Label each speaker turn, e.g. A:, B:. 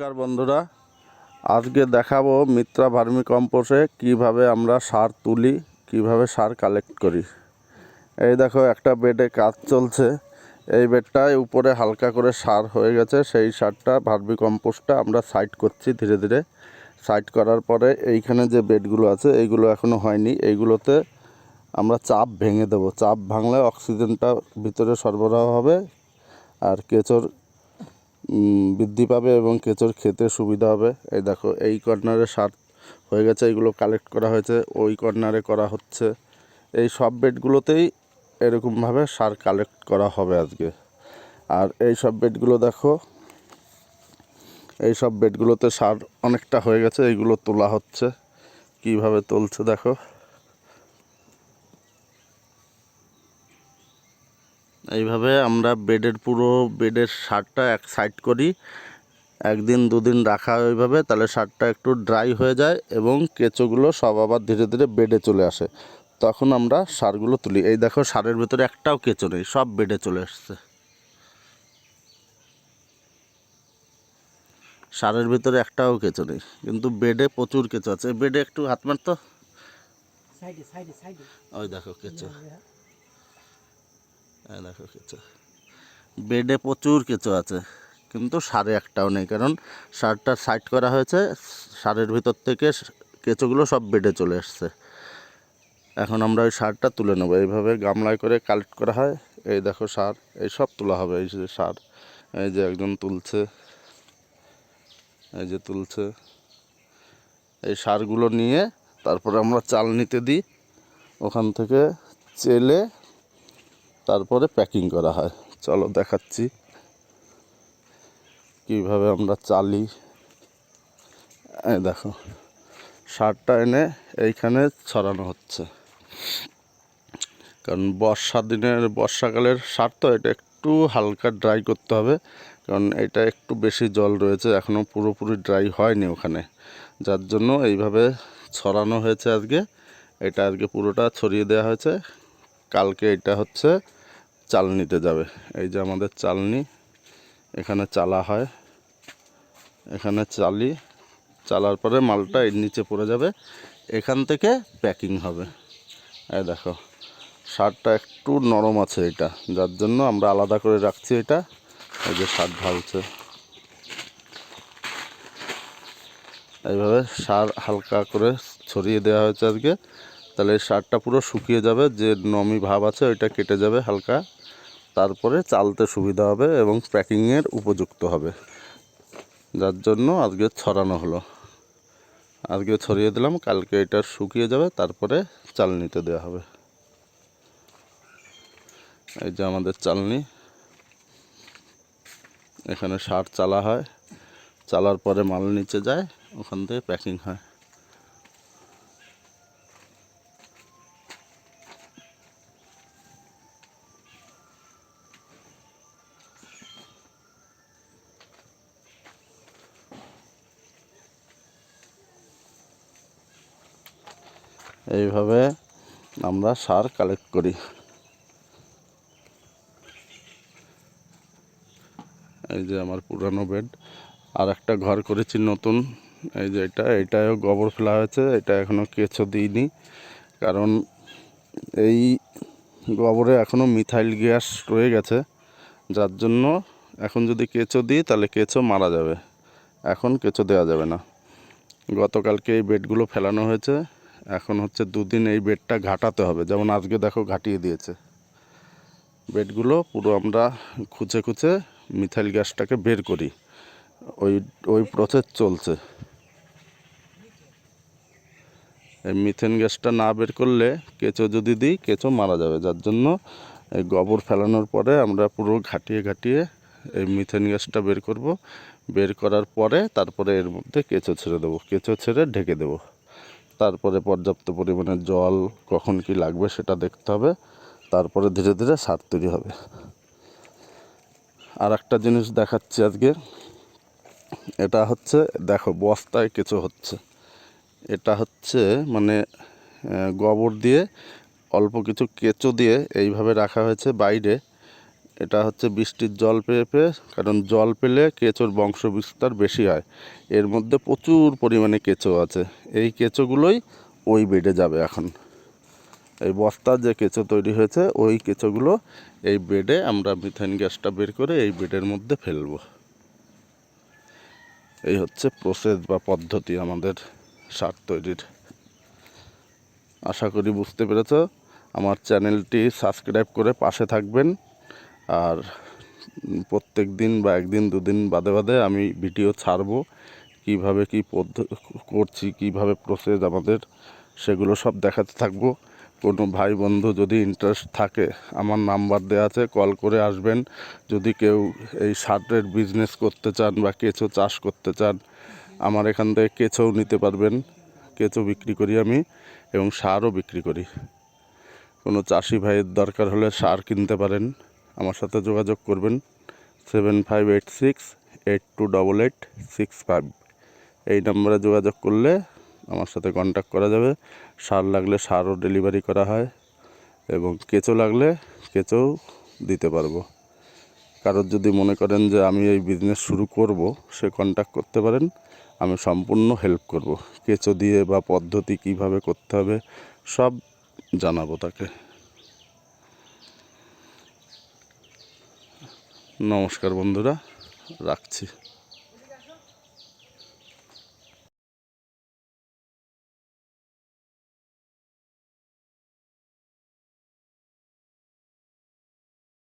A: নমস্কার বন্ধুরা। আজকে দেখাবো মিত্রা ভার্মি কম্পোস্টে কীভাবে আমরা সার তুলি, কীভাবে সার কালেক্ট করি। এই দেখো, একটা বেডে কাজ চলছে। এই বেডটায় উপরে হালকা করে সার হয়ে গেছে। সেই সারটা, ভার্মি কম্পোস্টটা আমরা সাইড করছি ধীরে ধীরে। সাইড করার পরে এইখানে যে বেডগুলো আছে, এইগুলো এখনও হয়নি। এইগুলোতে আমরা চাপ ভেঙে দেবো। চাপ ভাঙলে অক্সিজেনটা ভিতরে সরবরাহ হবে। আর কেঁচোর বৃদ্ধি পাবে এবং কেঁচোর খেতে সুবিধা হবে। এই দেখো, এই কর্নারে সার হয়ে গেছে এইগুলো কালেক্ট করা হয়েছে, ওই কর্নারে করা হচ্ছে। এই সব বেডগুলোতেই এরকমভাবে সার কালেক্ট করা হবে আজকে। আর এই সব বেডগুলো দেখো, এই সব বেডগুলোতে সার অনেকটা হয়ে গেছে এইগুলো তোলা হচ্ছে। কীভাবে তুলছে দেখো। এইভাবে আমরা বেডের পুরো বেডের সারটা এক সাইড করি। একদিন দুদিন রাখা ওইভাবে তাহলে সারটা একটু ড্রাই হয়ে যায় এবং কেঁচোগুলো সব আবার ধীরে ধীরে বেডে চলে আসে। তখন আমরা সারগুলো তুলি। এই দেখো সারের ভেতরে একটাও কেঁচো নেই সব বেডে চলে আসছে। সারের ভিতরে একটাও কেঁচো নেই কিন্তু বেডে প্রচুর কেঁচো আছে। বেডে একটু হাত মারতো ওই দেখো কেঁচো। দেখো কেঁচো বেডে প্রচুর কেঁচো আছে, কিন্তু সারে একটাও নেই, কারণ সারটা সাইড করা হয়েছে, সারের ভিতর থেকে কেঁচোগুলো সব বেডে চলে এসছে। এখন আমরা ওই সারটা তুলে নেব। এইভাবে গামলায় করে কালেক্ট করা হয়। এই দেখো সার, এই সব তোলা হবে, এই যে সার, এই যে একজন তুলছে, এই যে তুলছে। এই সারগুলো নিয়ে তারপরে আমরা চাল নিতে দিই। ওখান থেকে চেলে তারপরে প্যাকিং করা হয়। চলো দেখাচ্ছি কীভাবে আমরা চালি। দেখো সারটা এনে এইখানে ছড়ানো হচ্ছে। কারণ বর্ষা দিনের, বর্ষাকালের সার তো এটা একটু হালকা ড্রাই করতে হবে। কারণ এটা একটু বেশি জল রয়েছে এখনও পুরোপুরি ড্রাই হয়নি ওখানে। যার জন্য এইভাবে ছড়ানো হয়েছে আজকে। এটা আজকে পুরোটা ছড়িয়ে দেওয়া হয়েছে। কালকে এটা হচ্ছে চালনিতে যাবে। এই যে আমাদের চালনি, এখানে চালা হয়। এখানে চালি, চালার পরে মালটা এর নিচে পড়ে যাবে। এখান থেকে প্যাকিং হবে। এই দেখো সারটা একটু নরম আছে এটা। যার জন্য আমরা আলাদা করে রাখছি এটা। এই যে সার ঢালছে। এইভাবে সার হালকা করে ছড়িয়ে দেওয়া হয়েছে আজকে। তাহলে সারটা পুরো শুকিয়ে যাবে। যে নমি ভাব আছে ওইটা কেটে যাবে হালকা। তারপরে চালতে সুবিধা হবে এবং প্যাকিংয়ের উপযুক্ত হবে। যার জন্য আজকে ছড়ানো হলো। আজকে ছড়িয়ে দিলাম, কালকে এটা শুকিয়ে যাবে, তারপরে চালনিতে দেওয়া হবে। এই যে আমাদের চালনি। এখানে সার চালা হয়। চালার পরে মাল নিচে যায়, ওখান থেকে প্যাকিং হয়। এইভাবে আমরা সার কালেক্ট করি। এই যে আমার পুরানো বেড আর একটা ঘর করেছি নতুন। এই যে এটা এটাও গোবর ফেলা হয়েছে, এটা এখনও কেঁচো দিইনি। কারণ এই গোবরে এখনও মিথাইল গ্যাস রয়ে গেছে। যার জন্য এখন যদি কেঁচো দিই, তাহলে কেঁচো মারা যাবে। এখন কেঁচো দেওয়া যাবে না। গতকালকে এই বেডগুলো ফেলানো হয়েছে। এখন হচ্ছে দুদিন এই বেডটা ঘাটাতে হবে। যেমন আজকে দেখো ঘাটিয়ে দিয়েছে। বেডগুলো পুরো আমরা খুঁচে খুঁচে মিথাইল গ্যাসটাকে বের করি। ওই ওই প্রসেস চলছে। এই মিথেন গ্যাসটা না বের করলে কেঁচো যদি দিই, কেঁচো মারা যাবে। যার জন্য এই গোবর ফেলানোর পরে আমরা পুরো ঘাটিয়ে ঘাটিয়ে এই মিথেন গ্যাসটা বের করব। বের করার পরে তারপরে এর মধ্যে কেঁচো ছেড়ে দেবো। কেঁচো ছেড়ে ঢেকে দেবো। তারপরে পর্যাপ্ত পরিমাণে জল কখন কি লাগবে সেটা দেখতে হবে। তারপরে ধীরে ধীরে সার তৈরি হবে। আর একটা জিনিস দেখাচ্ছি আজকে, এটা হচ্ছে, দেখো, বস্তায় কিছু হচ্ছে। এটা হচ্ছে মানে গোবর দিয়ে অল্প কিছু কেঁচো দিয়ে এইভাবে রাখা হয়েছে বাইরে। এটা হচ্ছে বৃষ্টির জল পেয়ে পেয়ে, কারণ জল পেলে কেঁচোর বংশ বিস্তার বেশি হয়। এর মধ্যে প্রচুর পরিমাণে কেঁচো আছে। এই কেঁচোগুলোই ওই বেডে যাবে এখন। এই বস্তার যে কেঁচো তৈরি হয়েছে, ওই কেঁচোগুলো এই বেডে আমরা মিথেন গ্যাসটা বের করে এই বেডের মধ্যে ফেলব। এই হচ্ছে প্রসেস বা পদ্ধতি আমাদের সার তৈরির। আশা করি বুঝতে পেরেছ। আমার চ্যানেলটি সাবস্ক্রাইব করে পাশে থাকবেন। আর প্রত্যেক দিন বা একদিন, দুদিন বাদে বাদে আমি ভিডিও ছাড়বো। কীভাবে কি পদ্ধ, করছি, কীভাবে প্রসেস আমাদের, সেগুলো সব দেখাতে থাকব। কোনো ভাই বন্ধু যদি ইন্টারেস্ট থাকে, আমার নাম্বার দেওয়া আছে কল করে আসবেন। যদি কেউ এই সারের বিজনেস করতে চান বা কেঁচো চাষ করতে চান, আমার এখান থেকে কেঁচোও নিতে পারবেন। কেঁচো বিক্রি করি আমি এবং সারও বিক্রি করি। কোনো চাষি ভাইয়ের দরকার হলে সার কিনতে পারেন। আমার সাথে যোগাযোগ করবেন seven five eight six eight two double eight six five এই নম্বরে যোগাযোগ করলে আমার সাথে কন্ট্যাক্ট করা যাবে। সার লাগলে সারও ডেলিভারি করা হয় এবং কেঁচো লাগলে কেঁচোও দিতে পারব। কারোর যদি মনে করেন যে আমি এই বিজনেস শুরু করব, সে কন্ট্যাক্ট করতে পারেন। আমি সম্পূর্ণ হেল্প করব। কেঁচো দিয়ে বা পদ্ধতি কীভাবে করতে হবে, সব জানাব তাকে। নমস্কার বন্ধুরা রাখছি।